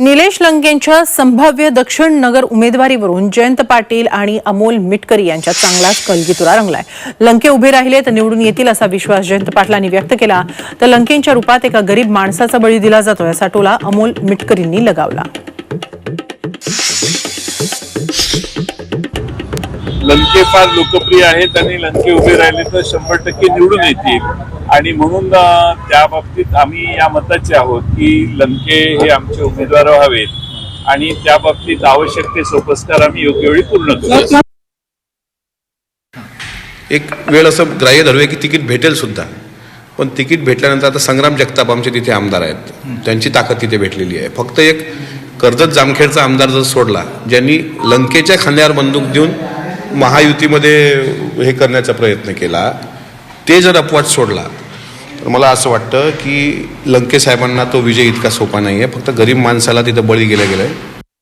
निलेश लंकेंच्या संभाव्य दक्षिण नगर उमेदवारीवरून जयंत पाटील आणि अमोल मिटकरी यांच्यात चांगलाच कलगीतुरा रंगलाय. लंके उभे राहिले तर निवडून येतील असा विश्वास जयंत पाटलांनी व्यक्त केला. तर लंकेंच्या रूपात एका गरीब माणसाचा बळी दिला जातो असा टोला अमोल मिटकरींनी लगावला. लंके फार लोकप्रिय आहेत आणि लंके उभे राहिले तर शंभर टक्के निवडून येतील. आणि म्हणून त्या बाबतीत आम्ही या मताचे आहोत की लंके हे आमचे उमेदवार व्हावेत आणि त्या बाबतीत आवश्यक ते सोपस्कार आम्ही योग्य वेळी पूर्ण करू. एक वेळ असं ग्राह्य धरूया की तिकीट भेटेल सुद्धा. पण तिकीट भेटल्यानंतर आता संग्राम जगताप आमचे तिथे आमदार आहेत. त्यांची ताकद तिथे भेटलेली आहे. फक्त एक कर्जत जामखेडचा आमदार जर सोडला ज्यांनी लंकेच्या खांद्यावर बंदूक देऊन महायुतीमध्ये हे करण्याचा प्रयत्न केला ते जर अपवाद सोडला तर मला असं वाटतं की लंके साहेबांना तो विजय इतका सोपा नाही आहे फक्त गरीब माणसाला तिथं बळी गेला गेला आहे